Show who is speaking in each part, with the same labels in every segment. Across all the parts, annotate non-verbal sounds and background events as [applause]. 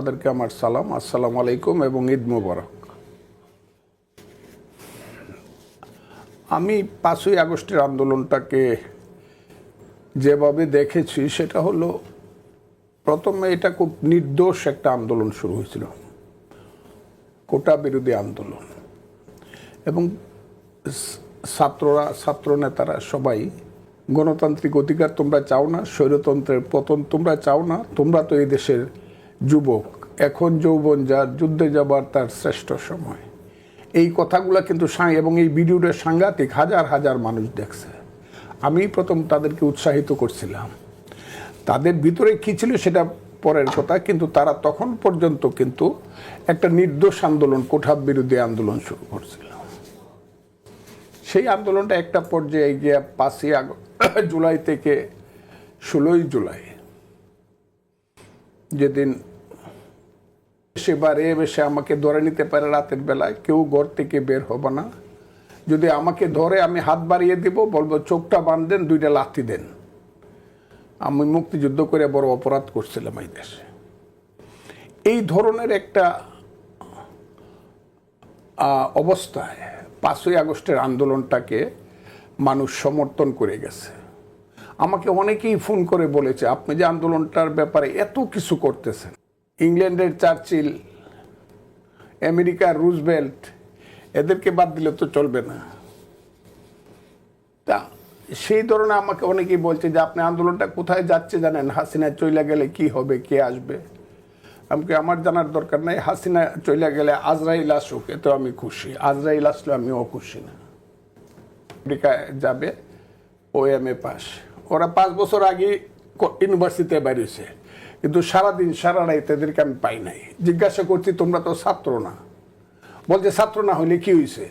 Speaker 1: তাদেরকে আমার সালাম, আসসালামু আলাইকুম এবং ঈদ মুবারক। আমি পাঁচই আগস্টের আন্দোলনটাকে যেভাবে দেখেছি, সেটা হলো প্রথমে এটা খুব নির্দোষ একটা আন্দোলন শুরু হয়েছিল, কোটা বিরোধী আন্দোলন। এবং ছাত্ররা ছাত্র নেতারা সবাই, গণতান্ত্রিক অধিকার তোমরা চাও না, স্বৈরতন্ত্রের পতন তোমরা চাও না, তোমরা তো এই দেশের যুবক, এখন যৌবন যার, যুদ্ধে যাবার তার শ্রেষ্ঠ সময়। এই কথাগুলো কিন্তু এবং এই ভিডিওটা সাংঘাতিক, হাজার হাজার মানুষ দেখছে। আমি প্রথম তাদেরকে উৎসাহিত করছিলাম। তাদের ভিতরে কি ছিল সেটা পরের কথা, কিন্তু তারা তখন পর্যন্ত কিন্তু একটা নির্দোষ আন্দোলন কোঠা বিরোধী আন্দোলন শুরু করছিল। সেই আন্দোলনটা একটা পর্যায়ে গিয়ে পাঁচই জুলাই থেকে ষোলোই জুলাই, যেদিন সেবারে বেশে আমাকে ধরে নিতে পারে রাতের বেলায়। কেউ ঘর থেকে বের হবে না। যদি আমাকে ধরে আমি হাত বাড়িয়ে দিব, বলব, চোখটা বাঁধেন, দুইটা লাথি দেন। আমি মুক্তিযুদ্ধ করে বড় অপরাধ করছিলাম এই দেশে। এই ধরনের একটা অবস্থায় পাঁচই আগস্টের আন্দোলনটাকে মানুষ সমর্থন করে গেছে। আমাকে অনেকেই ফোন করে বলেছে, আপনি যে আন্দোলনটার ব্যাপারে এত কিছু করতেছেন। ইংল্যান্ডের চার্চিল, আমেরিকার রুজবেল্ট এদেরকে বাদ দিলে তো চলবে না। তা, সেই ধরনের আমাকে অনেকেই বলছে যে আপনি আন্দোলনটা কোথায় যাচ্ছে জানেন? হাসিনা চইলা গেলে কি হবে, কে আসবে? আমাকে আমার জানার দরকার নাই। হাসিনা চইলা গেলে আজরাইল আসুক এতে আমি খুশি। আজরাইল আসলে আমিও খুশি না। আমেরিকায় যাবে, ও এম এ পাস। ওরা পাঁচ বছর আগে ইউনিভার্সিটিতে বেরিয়েছে কিন্তু সারাদিন সারা রাত এদেরকে আমি পাই নাই। জিজ্ঞাসা করছি, তোমরা তো ছাত্র না? বলছে, ছাত্র না হলে কি হয়েছে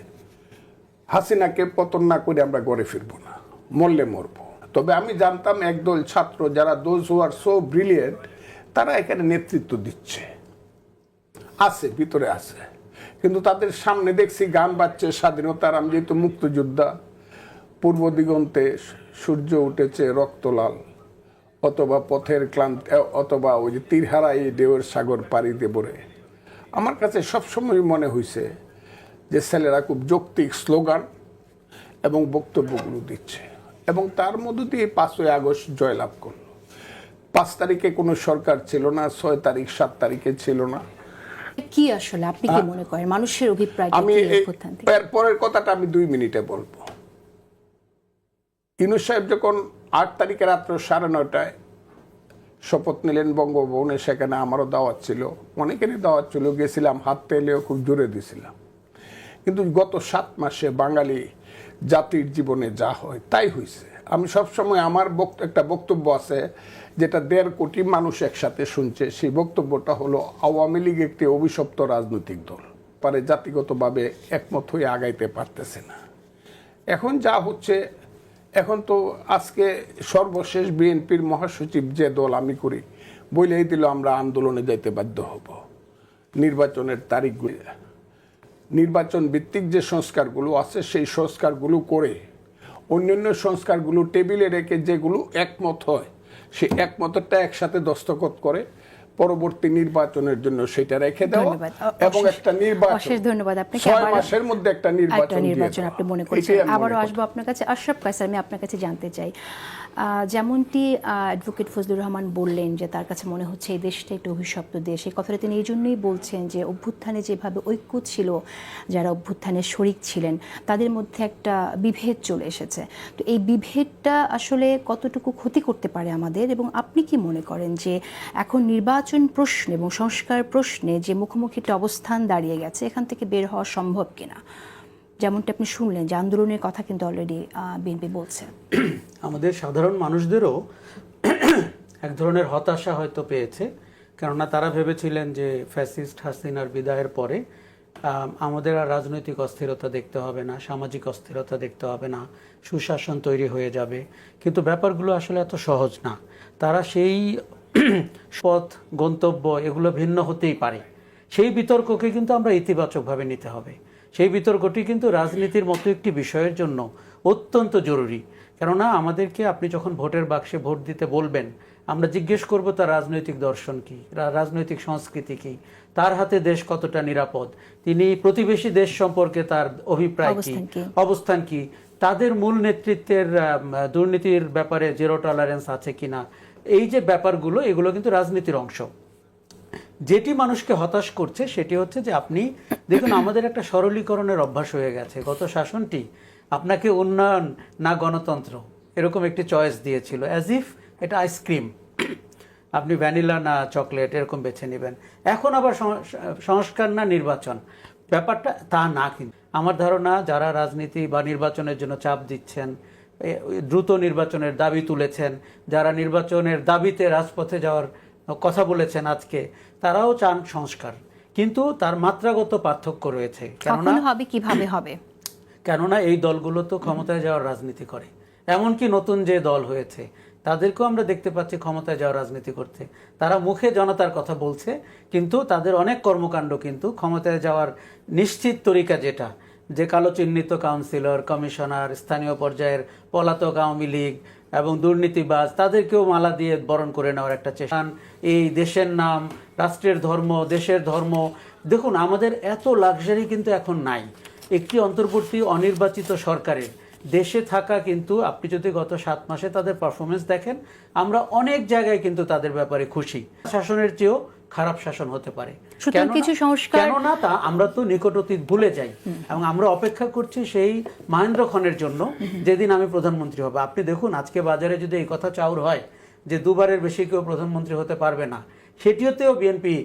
Speaker 1: হাসিনাকে পতন না করে আমরা গড়ে ফিরবো না, মরলে মরবো। তবে আমি জানতাম একদল ছাত্র যারা those who are so brilliant তারা এখানে নেতৃত্ব দিচ্ছে। আছে, ভিতরে আছে। কিন্তু তাদের সামনে দেখছি গান বাজছে স্বাধীনতার আমি যেহেতু মুক্তযোদ্ধা। পূর্ব দিগন্তে সূর্য উঠেছে রক্তলাল। অথবা পথের ক্লান্ত অথবা ওই যে তীরহারা এই ঢেউয়ের সাগর পাড়ি দেবরে আমার কাছে সবসময় মনে হয়েছে যে ছেলেরা খুব যৌক্তিক স্লোগান এবং বক্তব্যগুলো দিচ্ছে এবং তার মধ্য দিয়ে পাঁচই আগস্ট জয়লাভ করল। পাঁচ তারিখে কোনো সরকার ছিল না ছয় তারিখ সাত তারিখে ছিল না।
Speaker 2: কি আসলে? আপনি কি মনে করেন? মানুষের অভিপ্রায়
Speaker 1: আমি
Speaker 2: কি
Speaker 1: এই-
Speaker 2: অভ্যুত্থান থেকে?
Speaker 1: এর পরের কথাটা আমি দুই মিনিটে বলব। ইউনুস সাহেব যখন আট তারিখে রাত্র সাড়ে নয়টায় শপথ নিলেন বঙ্গভবনে, সেখানে আমারও দাওয়াত ছিল। অনেকেরই দাওয়াত ছিল, গেছিলাম, হাত পেলেও খুব জোরে দিছিলাম কিন্তু গত সাত মাসে বাঙালি জাতির জীবনে যা হয়, তাই হয়েছে আমি সবসময় আমার একটা বক্তব্য আছে, যেটা দেড় কোটি মানুষ একসাথে শুনছে। সেই বক্তব্যটা হলো, আওয়ামী লীগ একটি অভিশপ্ত রাজনৈতিক দল। পারে জাতিগতভাবে একমত হয়ে আগাইতে পারতেছে না। এখন যা হচ্ছে এখন তো আজকে সর্বশেষ বিএনপির মহাসচিব যে দল আমি করি, বলেই দিল আমরা আন্দোলনে যাইতে বাধ্য হব। নির্বাচনের তারিখগুলি নির্বাচন ভিত্তিক যে সংস্কারগুলো আছে, সেই সংস্কারগুলো করে, অন্যান্য সংস্কারগুলো টেবিলে রেখে যেগুলো একমত হয় সেই একমতটা একসাথে দস্তখত করে পরবর্তী নির্বাচনের জন্য সেটা রেখে দেওয়া। এবং একটা নির্বাচন।
Speaker 2: অশেষ ধন্যবাদ। আপনাকে।
Speaker 1: ছয় মাসের মধ্যে একটা নির্বাচন
Speaker 2: নির্বাচন আপনি মনে করছেন। আবারও আসব আপনার কাছে। আশরাফ কায়সার আমি আপনার কাছে জানতে চাই। যেমনটি অ্যাডভোকেট ফজলুর রহমান বললেন যে তার কাছে মনে হচ্ছে এই দেশটা একটি অভিশপ্ত দেশ। এই কথাটা তিনি এই জন্যই বলছেন যে অভ্যুত্থানে যেভাবে ঐক্য ছিল, যারা অভ্যুত্থানে শরিক ছিলেন, তাদের মধ্যে একটা বিভেদ চলে এসেছে। তো এই বিভেদটা আসলে কতটুকু ক্ষতি করতে পারে আমাদের? এবং আপনি কি মনে করেন যে এখন নির্বাচন প্রশ্নে এবং সংস্কার প্রশ্নে যে মুখোমুখি একটা অবস্থান দাঁড়িয়ে গেছে, এখান থেকে বের হওয়া সম্ভব কিনা? যেমনটা আপনি শুনলেন যে আন্দোলনের কথা কিন্তু অলরেডি বিএনপি বলছে। [clears throat]
Speaker 3: আমাদের সাধারণ মানুষদেরও [clears throat] এক ধরনের হতাশা হয়তো পেয়েছে। কেননা তারা ভেবেছিলেন যে ফ্যাসিস্ট হাসিনার বিদায়ের পরে আমাদের আর রাজনৈতিক অস্থিরতা দেখতে হবে না, সামাজিক অস্থিরতা দেখতে হবে না, সুশাসন তৈরি হয়ে যাবে। কিন্তু ব্যাপারগুলো আসলে এত সহজ না। তারা সেই [clears throat] পথ, গন্তব্য এগুলো ভিন্ন হতেই পারে। সেই বিতর্ককে কিন্তু আমরা ইতিবাচকভাবে নিতে হবে। সেই বিতর্কটি কিন্তু রাজনীতির মতো একটি বিষয়ের জন্য অত্যন্ত জরুরি কেননা আমাদেরকে আপনি যখন ভোটের বাক্সে ভোট দিতে বলবেন আমরা জিজ্ঞেস করব তার রাজনৈতিক দর্শন কি রাজনৈতিক সংস্কৃতি কি তার হাতে দেশ কতটা নিরাপদ তিনি প্রতিবেশী দেশ সম্পর্কে তার অভিপ্রায় কি
Speaker 2: অবস্থান কি?
Speaker 3: তাদের মূল নেতৃত্বের দুর্নীতির ব্যাপারে জিরো টলারেন্স আছে কিনা এই যে ব্যাপারগুলো এগুলো কিন্তু রাজনীতির অংশ যেটি মানুষকে হতাশ করছে, সেটি হচ্ছে যে আপনি, দেখুন, আমাদের একটা সরলীকরণের অভ্যাস হয়ে গেছে। গত শাসনটি আপনাকে উন্নয়ন না গণতন্ত্র, এরকম একটি চয়েস দিয়েছিল অ্যাজ ইফ এটা আইসক্রিম আপনি ভ্যানিলা না চকলেট এরকম বেছে নেবেন। এখন আবার সংস্কার না নির্বাচন। ব্যাপারটা তা না কিন্তু। আমার ধারণা, যারা রাজনীতি বা নির্বাচনের জন্য চাপ দিচ্ছেন দ্রুত নির্বাচনের দাবি তুলেছেন, যারা নির্বাচনের দাবিতে রাজপথে যাওয়ার কথা বলেছেন আজকে তারাও চান সংস্কার। কিন্তু তার মাত্রাগত পার্থক্য রয়েছে। কেননা
Speaker 2: হবে কীভাবে হবে? [clears throat]
Speaker 3: কেননা এই দলগুলো তো ক্ষমতায় যাওয়ার রাজনীতি করে। এমনকি নতুন যে দল হয়েছে তাদেরকেও আমরা দেখতে পাচ্ছি ক্ষমতায় যাওয়ার রাজনীতি করতে তারা মুখে জনতার কথা বলছে কিন্তু তাদের অনেক কর্মকাণ্ড কিন্তু ক্ষমতায় যাওয়ার নিশ্চিত তরিকা যেটা যে কালো চিহ্নিত কাউন্সিলর কমিশনার স্থানীয় পর্যায়ের পলাতক আওয়ামী লীগ এবং দুর্নীতিবাজ তাদেরকেও মালা দিয়ে বরণ করে নেওয়ার একটা চেষ্টা। এই দেশের নাম রাষ্ট্রের ধর্ম দেশের ধর্ম। দেখুন আমাদের এত লাক্সারি কিন্তু এখন নাই। একটি অন্তর্বর্তী অনির্বাচিত সরকারের দেশে থাকা কিন্তু আপনি যদি গত সাত মাসে তাদের পারফরমেন্স দেখেন আমরা অনেক জায়গায় কিন্তু তাদের ব্যাপারে খুশি। শাসনের চেয়েও খারাপ শাসন হতে পারে।
Speaker 2: কিছু সংস্কার-
Speaker 3: কেননা তা আমরা তো নিকট অতীত ভুলে যাই। এবং আমরা অপেক্ষা করছি সেই মহেন্দ্র খনের জন্য যেদিন আমি প্রধানমন্ত্রী হব। আপনি দেখুন আজকে বাজারে যদি এই কথা চাউর হয় যে দুবারের বেশি কেউ প্রধানমন্ত্রী হতে পারবে না সেটিওতেও বিএনপি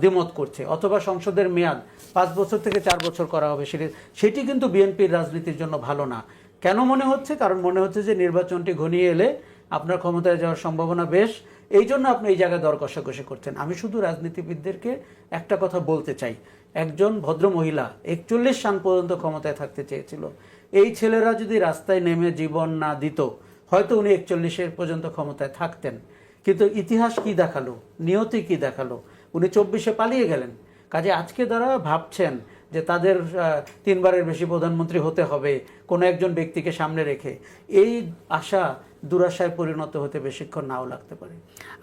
Speaker 3: দ্বিমত করছে, অথবা সংসদের মেয়াদ পাঁচ বছর থেকে চার বছর করা হবে, সেটি সেটি কিন্তু বিএনপির রাজনীতির জন্য ভালো না। কেন মনে হচ্ছে? কারণ মনে হচ্ছে যে নির্বাচনটি ঘনিয়ে এলে আপনার ক্ষমতায় যাওয়ার সম্ভাবনা বেশ। এই জন্য আপনি এই জায়গায় দর কষাকষি করছেন। আমি শুধু রাজনীতিবিদদেরকে একটা কথা বলতে চাই। একজন ভদ্র মহিলা একচল্লিশ সাল পর্যন্ত ক্ষমতায় থাকতে চেয়েছিল। এই ছেলেরা যদি রাস্তায় নেমে জীবন না দিত, হয়তো উনি একচল্লিশের পর্যন্ত ক্ষমতায় থাকতেন। কিন্তু ইতিহাস কি দেখাল? নিয়তি কি দেখাল? উনি চব্বিশে পালিয়ে গেলেন। কাজে আজকে যারা ভাবছেন যে তাদের তিনবারের বেশি প্রধানমন্ত্রী হতে হবে কোনো একজন ব্যক্তিকে সামনে রেখে। এই আশা দুরাশায় পরিণত হতে বেশিক্ষণ নাও লাগতে পারে।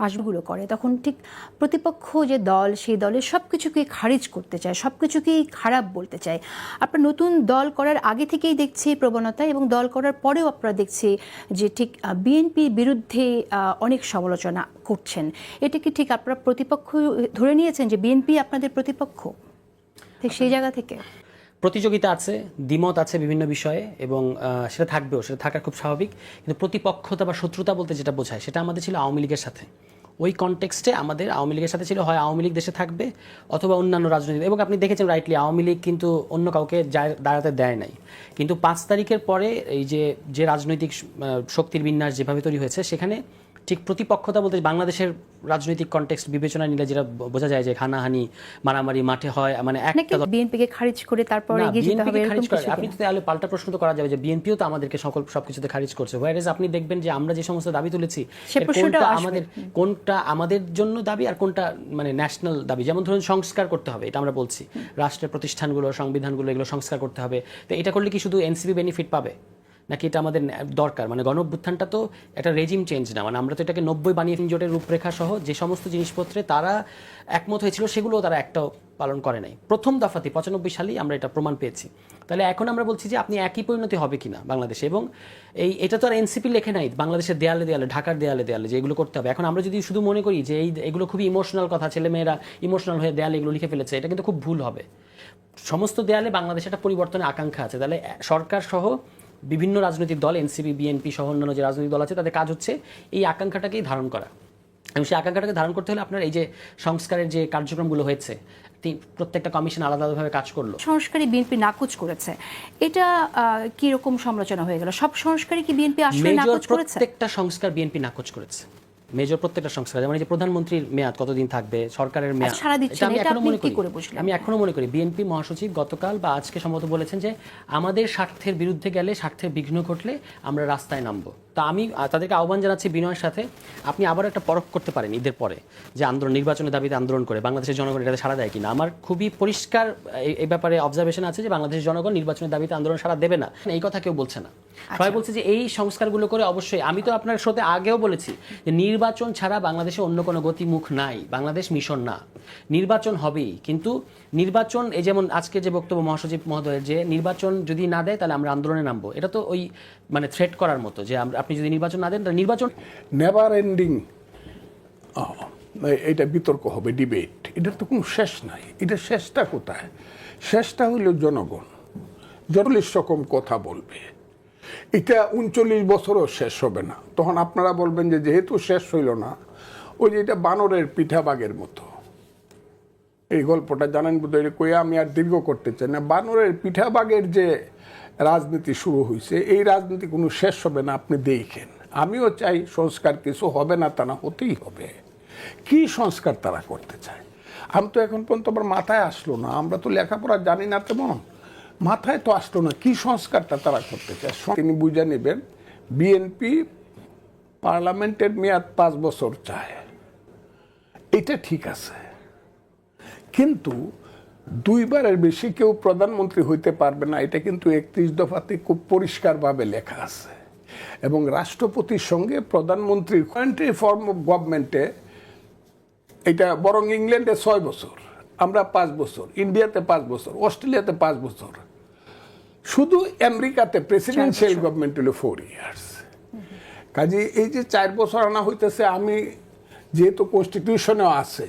Speaker 2: আসগুলো করে। তখন ঠিক প্রতিপক্ষ যে দল, সেই দলের সব কিছুকে খারিজ করতে চায় সব কিছুকেই খারাপ বলতে চায়। আপনার নতুন দল করার আগে থেকেই দেখছি প্রবণতা এবং দল করার পরেও আপনারা দেখছি যে ঠিক বিএনপির বিরুদ্ধে অনেক সমালোচনা করছেন। এটা কি ঠিক আপনারা প্রতিপক্ষ ধরে নিয়েছেন যে বিএনপি আপনাদের প্রতিপক্ষ? সেই জায়গা থেকে?
Speaker 4: প্রতিযোগিতা আছে, দ্বিমত আছে বিভিন্ন বিষয়ে এবং সেটা থাকবেও, সেটা থাকার খুব স্বাভাবিক। কিন্তু প্রতিপক্ষতা বা শত্রুতা বলতে যেটা বোঝায়, সেটা আমাদের ছিল আওয়ামী লীগের সাথে। ওই কনটেক্সটে আমাদের আওয়ামী লীগের সাথে ছিল, হয় আওয়ামী লীগ দেশে থাকবে অথবা অন্যান্য রাজনৈতিক, এবং আপনি দেখেছেন রাইটলি আওয়ামী লীগ কিন্তু অন্য কাউকে দাঁড়াতে দেয় নাই। কিন্তু পাঁচ তারিখের পরে এই যে যে রাজনৈতিক শক্তির বিন্যাস যেভাবে তৈরি হয়েছে, সেখানে ঠিক প্রতিপক্ষতা বলতে বাংলাদেশের রাজনৈতিক কনটেক্সট বিবেচনা নিলে যেটা বোঝা যায় যে হানাহানি মারামারি মাঠে হয় মানে একটা
Speaker 2: বিএনপিকে খারিজ করে তারপর এগিয়ে যেতে হবে এরকম কিছু
Speaker 4: আপনি তো তাহলে পাল্টা প্রশ্ন তো করা যাবে যে বিএনপিও তো আমাদেরকে সকল সবকিছুতে খারিজ করছে। হোয়ারেজ আপনি দেখবেন যে আমরা যে সমস্ত দাবি তুলেছি কোনটা আমাদের কোনটা আমাদের জন্য দাবি আর কোনটা মানে ন্যাশনাল দাবি। যেমন ধরুন সংস্কার করতে হবে এটা আমরা বলছি। রাষ্ট্রের প্রতিষ্ঠানগুলো সংবিধানগুলো এগুলো সংস্কার করতে হবে। তো এটা করলে কি শুধু এনসিপি বেনিফিট পাবে? নাকি এটা আমাদের দরকার? মানে গণ অভ্যুত্থানটা তো একটা রেজিম চেঞ্জ না। মানে আমরা তো এটাকে নব্বই বানিয়ে জোটের রূপরেখা সহ যে সমস্ত জিনিসপত্রে তারা একমত হয়েছিল সেগুলো তারা একটাও পালন করে নাই। প্রথম দফাতে, পঁচানব্বই সালেই আমরা এটা প্রমাণ পেয়েছি। তাহলে এখন আমরা বলছি যে আপনি একই পরিণতি হবে কিনা বাংলাদেশে? এবং এই, এটা তো আর এনসিপি লেখে নাই, বাংলাদেশের দেয়ালে দেয়ালে, ঢাকার দেয়ালে দেয়ালে যে এগুলো করতে হবে। এখন আমরা যদি শুধু মনে করি যে এই, এগুলো খুবই ইমোশনাল কথা, ছেলেমেয়েরা ইমোশনাল হয়ে দেয়ালে এগুলো লিখে ফেলেছে, এটা কিন্তু খুব ভুল হবে। সমস্ত দেয়ালে বাংলাদেশে একটা পরিবর্তনের আকাঙ্ক্ষা আছে। তাহলে সরকার সহ বিভিন্ন রাজনৈতিক দল এনসিপি বিএনপি সহ অন্যান্য যে রাজনৈতিক দল আছে তাদের কাজ হচ্ছে এই আকাঙ্ক্ষাটাকেই ধারণ করা। এবং সেই আকাঙ্ক্ষাটাকে ধারণ করতে হলে আপনার এই যে সংস্কারের যে কার্যক্রমগুলো হয়েছে প্রত্যেকটা কমিশন আলাদা আলাদাভাবে কাজ করল।
Speaker 2: সংস্কারই বিএনপি নাকচ করেছে। এটা কি রকম সমালোচনা হয়ে গেল? সব সংস্কারই কি বিএনপি আসলে নাকচ করেছে?
Speaker 4: প্রত্যেকটা সংস্কার বিএনপি নাকচ করেছে। মেজর প্রত্যেকটা সংস্কার যেমন এই যে প্রধানমন্ত্রীর মেয়াদ কতদিন থাকবে সরকারের মেয়াদ
Speaker 2: আচ্ছা,
Speaker 4: আমি
Speaker 2: এখনও
Speaker 4: মনে করি আমি এখনও মনে করি বিএনপি মহাসচিব গতকাল বা আজকে সম্ভবত বলেছেন যে আমাদের স্বার্থের বিরুদ্ধে গেলে স্বার্থের বিঘ্ন ঘটলে আমরা রাস্তায় নামবো। তো আমি তাদেরকে আহ্বান জানাচ্ছি বিনয়ের সাথে আপনি আবার একটা পরখ করতে পারেন ঈদের পরে যে আন্দোলন নির্বাচনের দাবিতে আন্দোলন করে বাংলাদেশের জনগণ এটাতে সাড়া দেয় কিনা। আমার খুবই পরিষ্কার এই- এই ব্যাপারে অবজারভেশন আছে যে বাংলাদেশের জনগণ নির্বাচনের দাবিতে আন্দোলন সাড়া দেবে না। এই কথা কেউ বলছে না। সবাই বলছে যে এই সংস্কারগুলো করে অবশ্যই আমি তো আপনার সাথে আগেও বলেছি যে নির্বাচন ছাড়া বাংলাদেশে অন্য কোনো গতিমুখ নাই বাংলাদেশ মিশন না। নির্বাচন হবেই কিন্তু নির্বাচন, এই যেমন আজকে যে বক্তব্য মহাসচিব মহোদয়ের যে নির্বাচন যদি না দেয়, তাহলে আমরা আন্দোলনে নামবো। এটা তো ওই মানে থ্রেট করার মতো যে আপনি যদি নির্বাচন না দেন নির্বাচন
Speaker 1: নেভার এন্ডিং এটা বিতর্ক হবে ডিবেট এটার তো কোনো শেষ নাই। এটা শেষটা কোথায়? শেষটা হইল জনগণ। চল্লিশ রকম কথা বলবে। এটা উনচল্লিশ বছরও শেষ হবে না। তখন আপনারা বলবেন যে যেহেতু শেষ হইল না, ওই যে এটা বানরের পিঠাবাগের মতো। এই গল্পটা জানেন বোধহয় কইয়া আমি আর দীর্ঘ করতে চাই না। বানরের পিঠাবাগের যে রাজনীতি শুরু হয়েছে এই রাজনীতি কোনো শেষ হবে না, আপনি দেখেন। আমিও চাই সংস্কার কিছু হবে না তা না হতেই হবে। কি সংস্কার তারা করতে চায়? আমি তো এখন পর্যন্ত আমার মাথায় আসলো না। আমরা তো লেখাপড়া জানি না তেমন। মাথায় তো আসলো না কি সংস্কারটা তারা করতে চায়। তিনি বুঝে নেবেন, বিএনপি পার্লামেন্টের মেয়াদ পাঁচ বছর চায়। এটা ঠিক আছে। কিন্তু দুইবারের বেশি কেউ প্রধানমন্ত্রী হইতে পারবে না। এটা কিন্তু একত্রিশ দফাতে খুব পরিষ্কারভাবে লেখা আছে। এবং রাষ্ট্রপতির সঙ্গে প্রধানমন্ত্রীর কান্ট্রি ফর্ম অফ গভর্নমেন্টে এটা বরং ইংল্যান্ডে ছয় বছর আমরা পাঁচ বছর ইন্ডিয়াতে পাঁচ বছর অস্ট্রেলিয়াতে পাঁচ বছর। শুধু আমেরিকাতে প্রেসিডেন্সিয়াল গভর্নমেন্ট হলো ফোর ইয়ার্স কাজে এই যে চার বছর আনা হইতেছে আমি যেহেতু কনস্টিটিউশনেও আছে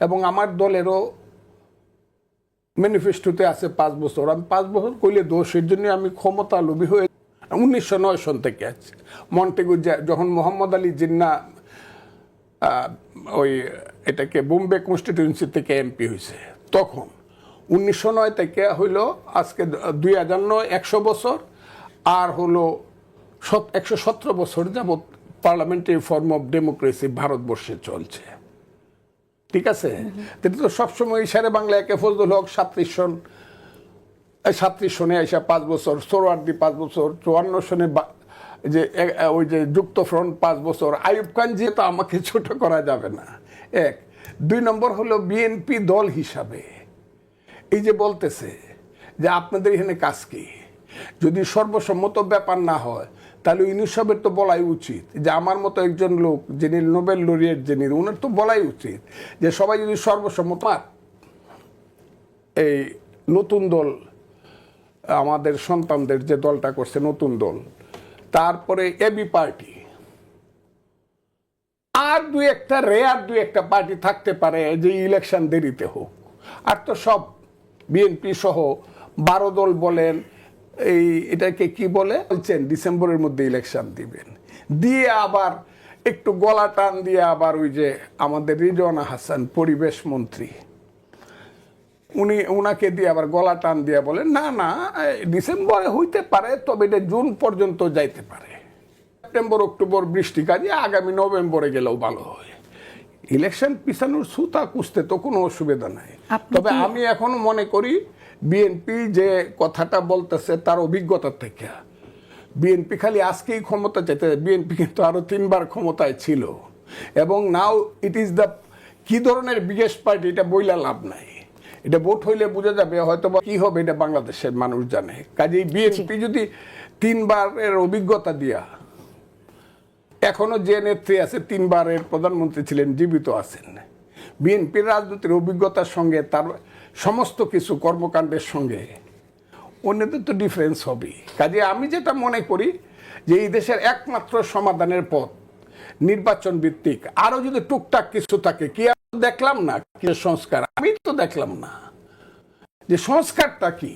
Speaker 1: এবং আমার দলেরও ম্যানিফেস্টোতে আছে পাঁচ বছর। আমি পাঁচ বছর কইলে দোষ এর জন্য আমি ক্ষমতা লোভী হয়ে উনিশশো নয় সন থেকে আছি। মন্টেগু যখন মোহাম্মদ আলী জিন্না ওই এটাকে বোম্বে কনস্টিটিউয়েন্সি থেকে এমপি হয়েছে তখন উনিশশো নয় থেকে হইল আজকে দুই হাজার নয়, একশো বছর, আর হলো একশো সতেরো বছর যাবৎ পার্লামেন্টারি ফর্ম অফ ডেমোক্রেসি ভারতবর্ষে চলছে। ঠিক আছে? এটা তো সবসময় ইশারে বাংলা একে ফজলুল হক সাত্রিশ সন সাতত্রিশ সনে এসে পাঁচ বছর, সোরওয়ার্দি পাঁচ বছর, চুয়ান্ন সনে যে ওই যে যুক্ত ফ্রন্ট পাঁচ বছর আইব খান যে তো আমাকে ছোট করা যাবে না। এক। দুই নম্বর হলো বিএনপি দল হিসাবে। এই যে বলতেছে যে আপনাদের এখানে কাজ কি? যদি সর্বসম্মত ব্যাপার না হয় তাহলে ইউনিসবের তো বলাই উচিত যে আমার মতো একজন লোক যিনি নোবেল লরিয়েট, যিনি ওনার তো বলাই উচিত যে সবাই যদি সর্বসম্মত এই নতুন দল, আমাদের সন্তানদের যে দলটা করছে নতুন দল, তারপরে এবি পার্টি। আর দুই একটা রেয়ার দুই একটা পার্টি থাকতে পারে যে ইলেকশন দেরিতে হোক। আর তো সব বিএনপি সহ বারো দল বলেন এই এটাকে কি বলে? বলছেন ডিসেম্বরের মধ্যে ইলেকশন দিবেন। দিয়ে আবার একটু গলা টান দিয়ে আবার ওই যে আমাদের রিজওয়ানা হাসান পরিবেশ মন্ত্রী উনি ওনাকে দিয়ে আবার গলা টান দিয়ে বলেন না না ডিসেম্বরে হইতে পারে তবে এটা জুন পর্যন্ত যাইতে পারে। সেপ্টেম্বর অক্টোবর বৃষ্টি কাজে আগামী নভেম্বরে গেলেও ভালো হয়। ইলেকশন পিছানোর সুতা কুস্তে তো কোনো অসুবিধা নাই। তবে আমি এখনও মনে করি বিএনপি যে কথাটা বলতেছে তার অভিজ্ঞতা থেকে। বিএনপি খালি আজকেই ক্ষমতা চাইতে বিএনপি কিন্তু আরও তিনবার ক্ষমতায় ছিল। এবং নাও ইট ইজ দ্য কি ধরনের বিগেস্ট পার্টি এটা বইলা লাভ নাই। এটা ভোট হইলে বোঝা যাবে হয়তো বা কি হবে এটা বাংলাদেশের মানুষ জানে। কাজেই বিএনপি যদি তিনবারের অভিজ্ঞতা দিয়া এখনও যে নেত্রী আছে তিনবারের প্রধানমন্ত্রী ছিলেন জীবিত আছেন। বিএনপির রাজনীতির অভিজ্ঞতার সঙ্গে তার সমস্ত কিছু কর্মকাণ্ডের সঙ্গে অন্যদের তো ডিফারেন্স হবে কাজে আমি যেটা মনে করি যে এই দেশের একমাত্র সমাধানের পথ নির্বাচন ভিত্তিক। আরও যদি টুকটাক কিছু থাকে কি দেখলাম না? কি সংস্কার? আমি তো দেখলাম না। যে সংস্কারটা কি?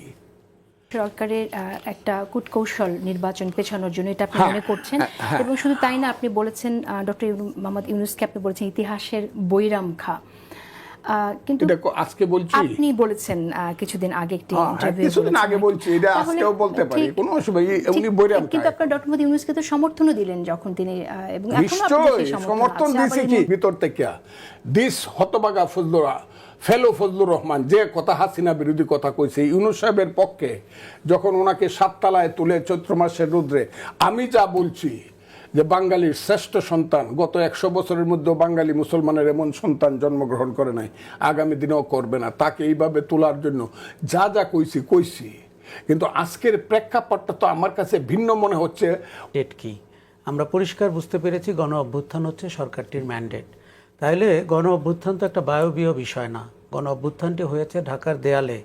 Speaker 2: সরকারের একটা কূটকৌশল নির্বাচন পেছানোর জন্য এটা আপনি
Speaker 1: হ্যাঁ,
Speaker 2: মনে করছেন।
Speaker 1: হ্যাঁ, হ্যাঁ।
Speaker 2: এবং শুধু তাই না আপনি বলেছেন ডক্টর মোহাম্মদ ইউনুসকে আপনি বলেছেন ইতিহাসের বৈরাম খা। কিন্তু
Speaker 1: এটা আজকে বলছি
Speaker 2: আপনি বলেছেন কিছুদিন আগে একটি
Speaker 1: হ্যাঁ,
Speaker 2: ইন্টারভিউ
Speaker 1: কিছুদিন আগে বলছি, এটা আজকেও বলতে পারি, কোনো অসুবিধা উনি
Speaker 2: কিন্তু। আপনার ডক্টর ইউনুসকে তো সমর্থনও দিলেন যখন তিনি এবং এখনও
Speaker 1: সমর্থন। দিয়েছি কি ভিতর থেকে দিস হতবাগা ফজলুরা ফেলো ফজলুর রহমান যে কথা হাসিনা বিরোধী কথা কইছে ইউনুস সাহেবের পক্ষে যখন ওনাকে সাততলায় তুলে চৈত্র মাসের রুদ্রে আমি যা বলছি যে বাঙালির শ্রেষ্ঠ সন্তান, গত একশো বছরের মধ্যেও বাঙালি মুসলমানের এমন সন্তান জন্মগ্রহণ করে নাই, আগামী দিনেও করবে না। তাকে এইভাবে তোলার জন্য যা যা কইছি কইছি। কিন্তু আজকের প্রেক্ষাপটটা তো আমার কাছে ভিন্ন মনে হচ্ছে।
Speaker 3: কি? আমরা পরিষ্কার বুঝতে পেরেছি গণ অভ্যুত্থান হচ্ছে সরকারটির ম্যান্ডেট তাইলে গণ অভ্যুত্থান তো একটা বায়বীয় বিষয় না। গণ অভ্যুত্থানটি হয়েছে ঢাকার দেয়ালে।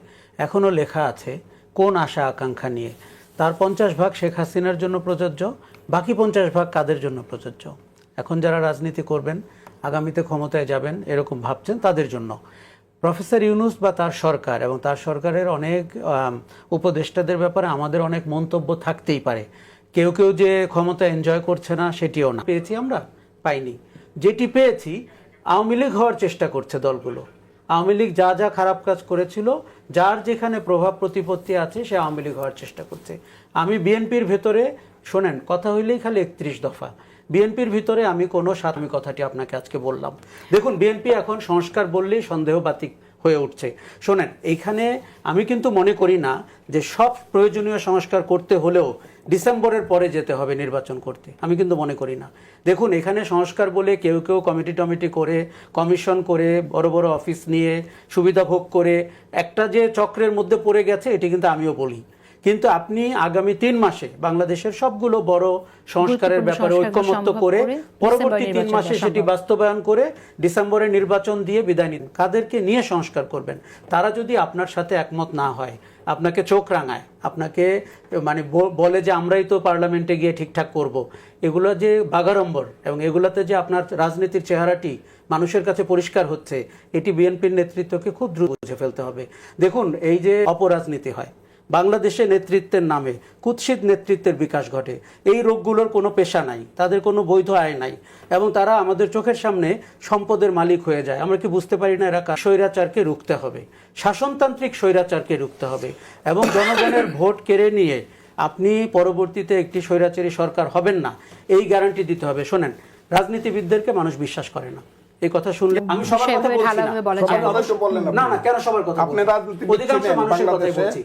Speaker 3: এখনও লেখা আছে, কোন আশা আকাঙ্ক্ষা নিয়ে। তার পঞ্চাশ ভাগ শেখ হাসিনার জন্য প্রযোজ্য বাকি পঞ্চাশ ভাগ কাদের জন্য প্রযোজ্য? এখন যারা রাজনীতি করবেন, আগামীতে ক্ষমতায় যাবেন, এরকম ভাবছেন, তাদের জন্য। প্রফেসর ইউনুস বা তার সরকার, এবং তার সরকারের অনেক উপদেষ্টাদের ব্যাপারে আমাদের অনেক মন্তব্য থাকতেই পারে। কেউ কেউ যে ক্ষমতা এনজয় করছে না, সেটিও না। পেয়েছি আমরা? পাইনি। যেটি পেয়েছি, আওয়ামী লীগ হওয়ার চেষ্টা করছে দলগুলো। আওয়ামী লীগ যা যা খারাপ কাজ করেছিল, যার যেখানে প্রভাব প্রতিপত্তি আছে, সে আওয়ামী লীগ হওয়ার চেষ্টা করছে। আমি বিএনপির ভেতরে শোনেন, কথা হইলেই খালি একত্রিশ দফা। বিএনপির ভিতরে আমি কোনো সাতমি কথাটি আপনাকে আজকে বললাম। দেখুন, বিএনপি এখন সংস্কার বললেই সন্দেহবাতিক হয়ে উঠছে। শোনেন, এইখানে আমি কিন্তু মনে করি না যে সব প্রয়োজনীয় সংস্কার করতে হলেও ডিসেম্বরের পরে যেতে হবে নির্বাচন করতে। আমি কিন্তু মনে করি না। দেখুন, এখানে সংস্কার বলে কেউ কেউ কমিটি টমিটি করে, কমিশন করে, বড় বড় অফিস নিয়ে, সুবিধা ভোগ করে, একটা যে চক্রের মধ্যে পড়ে গেছে, এটি কিন্তু আমিও বলি। কিন্তু আপনি আগামী তিন মাসে বাংলাদেশের সবগুলো বড় সংস্কারের ব্যাপারে ঐক্যমত্য করে পরবর্তী তিন মাসে সেটি বাস্তবায়ন করে ডিসেম্বরে নির্বাচন দিয়ে বিদায় নিন। কাদেরকে নিয়ে সংস্কার করবেন? তারা যদি আপনার সাথে একমত না হয় আপনাকে চোখ রাঙায় আপনাকে মানে বলে যে আমরাই তো পার্লামেন্টে গিয়ে ঠিকঠাক করব। এগুলো যে বাগাড়ম্বর এবং এগুলোতে যে আপনার রাজনীতির চেহারাটি মানুষের কাছে পরিষ্কার হচ্ছে এটি বিএনপির নেতৃত্বকে খুব দ্রুত বুঝে ফেলতে হবে। দেখুন এই যে অপরাজনীতি হয় বাংলাদেশে নেতৃত্বের নামে কুৎসিত নেতৃত্বের বিকাশ ঘটে। এই রোগগুলোর কোনো পেশা নাই তাদের কোনো বৈধ আয় নাই এবং তারা আমাদের চোখের সামনে সম্পদের মালিক হয়ে যায়। আমরা কি বুঝতে পারি না এরা স্বৈরাচারকে রুখতে হবে। শাসনতান্ত্রিক স্বৈরাচারকে রুখতে হবে এবং জনগণের ভোট কেড়ে নিয়ে আপনি পরবর্তীতে একটি স্বৈরাচারী সরকার হবেন না এই গ্যারান্টি দিতে হবে। শোনেন রাজনীতিবিদদেরকে মানুষ বিশ্বাস করে না। এই কথা শুনলে আমি সবার কথা বলছি না।
Speaker 2: না।
Speaker 3: কেন সবার কথা
Speaker 1: আপনি? রাজনীতিবিদ
Speaker 3: অধিকাংশ মানুষের কথাই বলছি।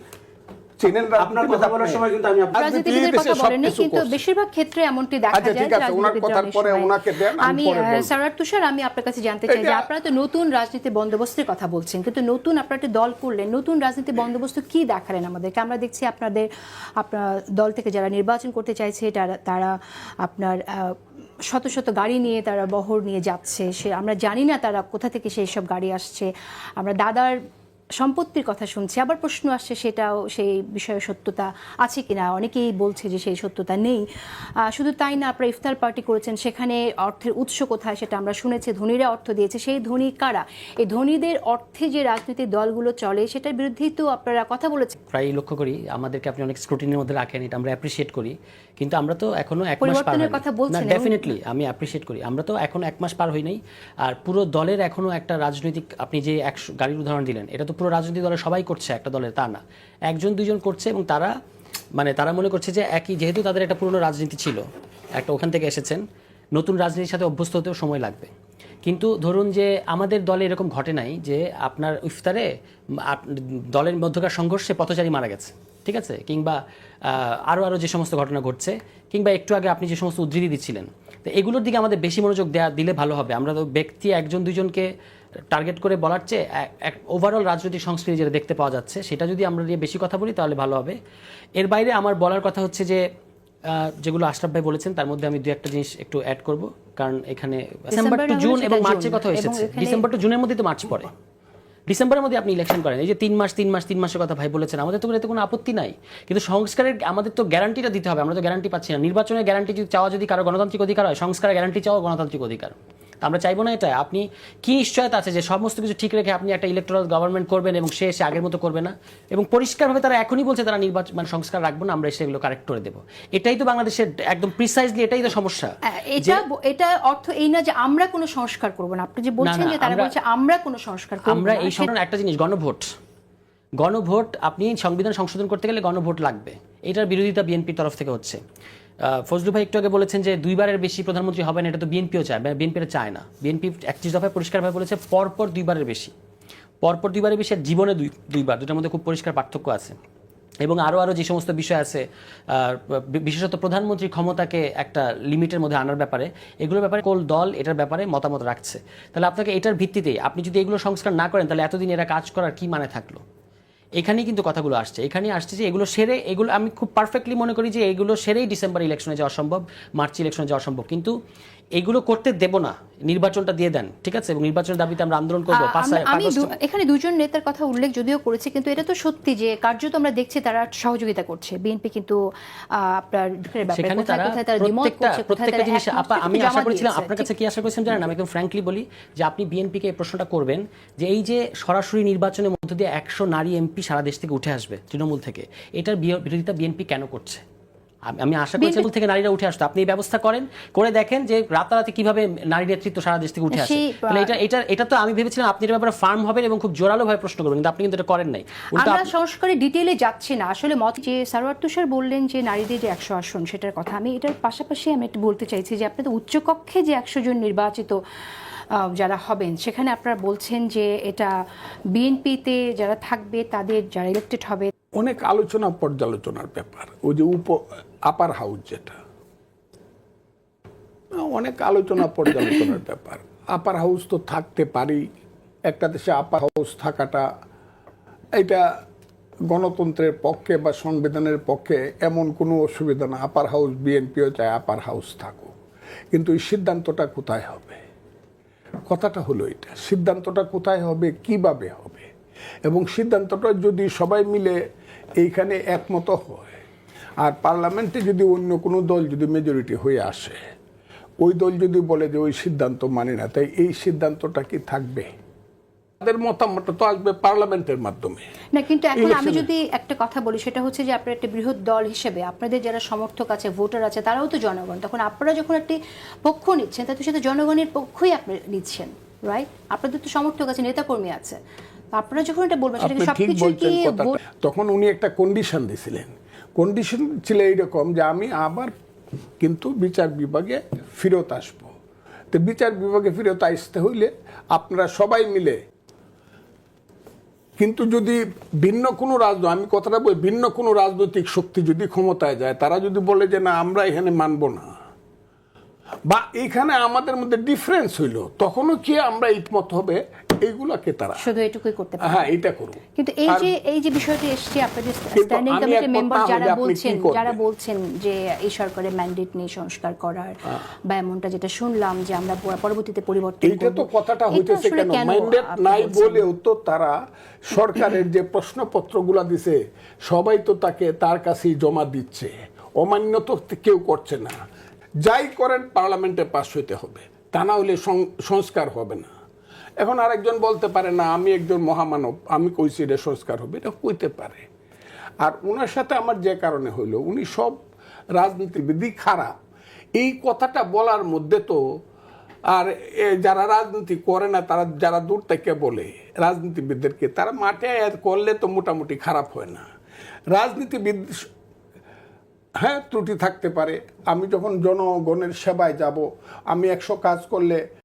Speaker 1: চিনেন
Speaker 3: আপনার কথা বলার সময় কিন্তু আমি
Speaker 2: রাজনীতিবিদের
Speaker 1: রাজনীতি
Speaker 2: কথা বলেনি কিন্তু বেশিরভাগ ক্ষেত্রে এমনটি দেখা
Speaker 1: আচ্ছা,
Speaker 2: যায়
Speaker 1: ঠিক আছে, ওনার কথার পরে ওনাকে দেন, আমি।
Speaker 2: সারার তুষার আমি আপনার কাছে জানতে চাই যে আপনারা তো নতুন রাজনীতি বন্দোবস্তের কথা বলছেন কিন্তু নতুন আপনারা একটা দল করলেন নতুন রাজনীতি বন্দোবস্ত কি দেখালেন আমাদেরকে? আমরা দেখছি আপনাদের আপনার দল থেকে যারা নির্বাচন করতে চাইছে তারা তারা আপনার আহ, শত শত গাড়ি নিয়ে তারা বহর নিয়ে যাচ্ছে সে আমরা জানি না তারা কোথা থেকে সেই সব গাড়ি আসছে। আমরা দাদার সম্পত্তির কথা শুনছি। আবার প্রশ্ন আসছে সেটাও সেই বিষয়ে সত্যতা আছে কিনা? অনেকেই বলছে যে সেই সত্যতা নেই। শুধু তাই না আপনারা ইফতার পার্টি করেছেন সেখানে অর্থের উৎস কোথায় সেটা আমরা শুনেছি ধনীরা অর্থ দিয়েছে। সেই ধনী কারা? এই ধনীদের অর্থে যে রাজনৈতিক দলগুলো চলে সেটার বিরুদ্ধেই তো আপনারা কথা বলেছেন।
Speaker 4: প্রায় লক্ষ্য করি আমাদেরকে আপনি অনেক স্ক্রুটিনের মধ্যে রাখেন এটা আমরা অ্যাপ্রিসিয়েট করি। কিন্তু আমরা তো এখনও এক মাস পার।
Speaker 2: কথা
Speaker 4: না
Speaker 2: বলছেন
Speaker 4: ডেফিনেটলি আমি অ্যাপ্রিসিয়েট করি। আমরা তো এখন এক মাস পার হই নাই। আর পুরো দলের এখনও একটা রাজনৈতিক আপনি যে একশো গাড়ির উদাহরণ দিলেন এটা তো পুরো রাজনৈতিক দলের সবাই করছে, একটা দলের তা না। একজন, দুইজন করছে এবং তারা মানে তারা মনে করছে যে একই, যেহেতু তাদের একটা পুরনো রাজনীতি ছিল, একটা ওখান থেকে এসেছেন, নতুন রাজনীতির সাথে অভ্যস্ত হতেও সময় লাগবে। কিন্তু ধরুন যে আমাদের দলে এরকম ঘটে নাই যে আপনার ইফতারে দলের মধ্যকার সংঘর্ষে পথচারী মারা গেছে, ঠিক আছে? কিংবা আরও আরও যে সমস্ত ঘটনা ঘটছে, কিংবা একটু আগে আপনি যে সমস্ত উদ্ধৃতি দিচ্ছিলেন, তো এগুলোর দিকে আমাদের বেশি মনোযোগ দেওয়া দিলে ভালো হবে। আমরা তো ব্যক্তি একজন দুজনকে টার্গেট করে বলার চেয়ে এক ওভারঅল রাজনৈতিক সংস্কৃতি যেটা দেখতে পাওয়া যাচ্ছে সেটা যদি আমরা নিয়ে বেশি কথা বলি তাহলে ভালো হবে। এর বাইরে আমার বলার কথা হচ্ছে যে যেগুলো আশরাফ ভাই বলেছেন তার মধ্যে আমি দু একটা জিনিস একটু অ্যাড করব কারণ এখানে ডিসেম্বর টু জুন এবং মার্চের কথা এসেছে ডিসেম্বর টু জুনের মধ্যেই তো মার্চ পড়ে। ডিসেম্বরের মধ্যে আপনি ইলেকশন করেন এই যে তিন মাস তিন মাস তিন মাসের কথা ভাই বলেছেন আমাদের তো এতে কোনো আপত্তি নাই। কিন্তু সংস্কারের আমাদের তো গ্যারান্টিটা দিতে হবে আমরা তো গ্যারান্টি পাচ্ছি না। নির্বাচনের গ্যারান্টি যদি চাওয়া যদি কারও গণতান্ত্রিক অধিকার হয় সংস্কারের গ্যারান্টি চাওয়া গণতান্ত্রিক অধিকার। তা আমরা চাইব না এটা। আপনি কি নিশ্চয়তা আছে যে সমস্ত কিছু ঠিক রেখে আপনি একটা ইলেকট্রাল গভর্নমেন্ট করবেন এবং সে এসে আগের মতো করবে না? এবং পরিষ্কারভাবে তারা এখনই বলছে তারা নির্বাচন মানে সংস্কার রাখব না আমরা সেগুলো কারেক্ট করে দেবো। এটাই তো বাংলাদেশের একদম প্রিসাইজলি এটাই তো সমস্যা।
Speaker 2: এটা এটা অর্থ এই না যে আমরা কোনো সংস্কার করব না। আপনি যে বলছেন যে তারা বলছে আমরা কোনো সংস্কার করব
Speaker 4: আমরা এই সময় একটা জিনিস গণভোট। গণভোট আপনি সংবিধান সংশোধন করতে গেলে গণভোট লাগবে। এটার বিরোধিতা বিএনপির তরফ থেকে হচ্ছে। ফজলু ভাই একটু আগে বলেছেন যে দুইবারের বেশি প্রধানমন্ত্রী হবেন, এটা তো বিএনপিও চায় বিএনপি চায় না। বিএনপি একত্রিশ দফায় পরিষ্কারভাবে বলেছে পরপর দুইবারের বেশি। পরপর দুইবারের বেশি আর জীবনে দুই, দুইবার দুটার মধ্যে খুব পরিষ্কার পার্থক্য আছে। এবং আরও আরও যে সমস্ত বিষয় আছে বিশেষত প্রধানমন্ত্রী ক্ষমতাকে একটা লিমিটের মধ্যে আনার ব্যাপারে, এগুলোর ব্যাপারে কোল দল এটার ব্যাপারে মতামত রাখছে? তাহলে আপনাকে এটার ভিত্তিতেই, আপনি যদি এগুলো সংস্কার না করেন, তাহলে এতদিন এরা কাজ করার কি মানে থাকল? এখানেই কিন্তু কথাগুলো আসছে। এখানে আসছে যে এগুলো সেরে এগুলো, আমি খুব পারফেক্টলি মনে করি যে এগুলো সেরেই ডিসেম্বর ইলেকশনে যাওয়া সম্ভব মার্চ ইলেকশনে যাওয়া সম্ভব। কিন্তু এগুলো করতে দেব না। নির্বাচনটা দিয়ে দেন ঠিক আছে? এবং নির্বাচনের দাবিতে আমরা আন্দোলন করব
Speaker 2: আমি এখানে দুজন নেতার কথা উল্লেখ যদিও করেছে কিন্তু এটা তো সত্যি যে কার্যত আমরা দেখছি তারা সহযোগিতা করছে। বিএনপি কিন্তু আপনার
Speaker 4: সেখানে তারা প্রত্যেকটা প্রত্যেকটা জিনিস আমি আশা করেছিলাম আপনার কাছে কি আশা করেছিলাম জানেন? আমি একদম ফ্র্যাঙ্কলি বলি যে আপনি বিএনপিকে এই প্রশ্নটা করবেন যে এই যে সরাসরি নির্বাচনের মধ্য দিয়ে একশো নারী এমপি সারা দেশ থেকে উঠে আসবে তৃণমূল থেকে এটার বিরোধিতা বিএনপি কেন করছে? আমি- আশা করছি তৃণমূল থেকে নারীরা উঠে আসতো। আপনি এই ব্যবস্থা করেন করে দেখেন যে রাতারাতি কীভাবে নারী নেতৃত্ব সারা দেশ থেকে উঠে আসে। তাহলে এটা এটা এটা তো আমি ভেবেছিলাম আপনি এর ব্যাপারে ফার্ম হবেন এবং খুব জোরালো ভাবে প্রশ্ন করবেন কিন্তু আপনি কিন্তু এটা করেন নাই।
Speaker 2: আমরা সংস্কারে ডিটেইলে যাচ্ছি না। আসলে মত যে সারোয়ার তুষার বললেন যে নারীদের যে একশো আসন সেটার কথা আমি এটার পাশাপাশি আমি একটু বলতে চাইছি যে আপনি আপনাদের উচ্চকক্ষে যে একশো জন নির্বাচিত যারা হবেন। সেখানে আপনারা বলছেন যে এটা বিএনপিতে যারা থাকবে, তাদের যারা ইলেক্টেড হবে।
Speaker 1: অনেক আলোচনা পর্যালোচনার ব্যাপার। ওই যে উপ আপার হাউস যেটা। অনেক আলোচনা পর্যালোচনার ব্যাপার। আপার হাউস তো থাকতে পারি। একটা দেশে আপার হাউস থাকাটা, এটা গণতন্ত্রের পক্ষে বা সংবিধানের পক্ষে এমন কোনো অসুবিধা না। আপার হাউস বিএনপিও চায় আপার হাউস থাকুক। কিন্তু এই সিদ্ধান্তটা কোথায় হবে? কথাটা হলো এটা। সিদ্ধান্তটা কোথায় হবে, কীভাবে হবে? এবং সিদ্ধান্তটা যদি সবাই মিলে এইখানে একমত হয়, আর পার্লামেন্টে যদি অন্য কোনো দল যদি মেজরিটি হয়ে আসে, ওই দল যদি বলে যে ওই সিদ্ধান্ত মানে না, তাই এই সিদ্ধান্তটা কি থাকবে? তাদের মতামতটা তো আসবে পার্লামেন্টের মাধ্যমে।
Speaker 2: না কিন্তু এখন আমি যদি একটা কথা বলি সেটা হচ্ছে যে আপনার একটা বৃহৎ দল হিসেবে আপনাদের যারা সমর্থক আছে ভোটার আছে তারাও তো জনগণ। তখন আপনারা যখন একটি পক্ষ নিচ্ছেন তাতে সেটা জনগণের পক্ষই আপনি নিচ্ছেন রাইট আপনাদের তো সমর্থক আছে নেতাকর্মী আছে। আপনারা যখন এটা বলবেন
Speaker 1: ঠিক
Speaker 2: সবকিছু কি
Speaker 1: তখন উনি একটা কন্ডিশন দিছিলেন। কন্ডিশন ছিল এইরকম যে আমি আবার কিন্তু বিচার বিভাগে ফেরত আসব। তো বিচার বিভাগে ফেরত আসতে হইলে আপনারা সবাই মিলে কিন্তু যদি ভিন্ন কোনো রাজনৈতিক, আমি কথাটা বলি, ভিন্ন কোনো রাজনৈতিক শক্তি যদি ক্ষমতায় যায়, তারা যদি বলে যে না, আমরা এখানে মানব না, বা এখানে আমাদের মধ্যে ডিফারেন্স হইল, তখনও কি আমরা একমত হবে? এইগুলাকে তারা
Speaker 2: শুধু এটুকুই করতে পারেন
Speaker 1: হ্যাঁ এটা করুন
Speaker 2: কিন্তু এই যে এই যে বিষয়টি এসছে আপনাদের স্ট্যান্ডিং মেম্বার যারা বলছেন যারা বলছেন যে এই সরকারের ম্যান্ডেট নিয়ে সংস্কার করার বা এমনটা যেটা শুনলাম যে আমরা পর- পরবর্তীতে পরিবর্তন
Speaker 1: এইটা তো কথাটা হইতেছে কেন? ম্যান্ডেট নাই বলেও তো তারা সরকারের যে প্রশ্নপত্রগুলা দিছে সবাই তো তাকে তার কাছেই জমা দিচ্ছে। অমান্য তো কেউ করছে না। যাই করেন পার্লামেন্টে পাশ হইতে হবে। তা না হলে সংস্কার হবে না। এখন আরেকজন বলতে পারে, না, আমি একজন মহামানব, আমি কইছি এটা সংস্কার হবে। এটা কইতে পারে। আর ওনার সাথে আমার যে কারণে হইল, উনি সব রাজনীতিবিদই খারাপ। এই কথাটা বলার মধ্যে তো আর যারা রাজনীতি করে না, তারা যারা দূর থেকে বলে রাজনীতিবিদদেরকে, তারা মাঠে করলে তো মোটামুটি খারাপ হয় না। রাজনীতিবিদ হ্যাঁ ত্রুটি থাকতে পারে। আমি যখন জনগণের সেবায় যাব, আমি একশো কাজ করলে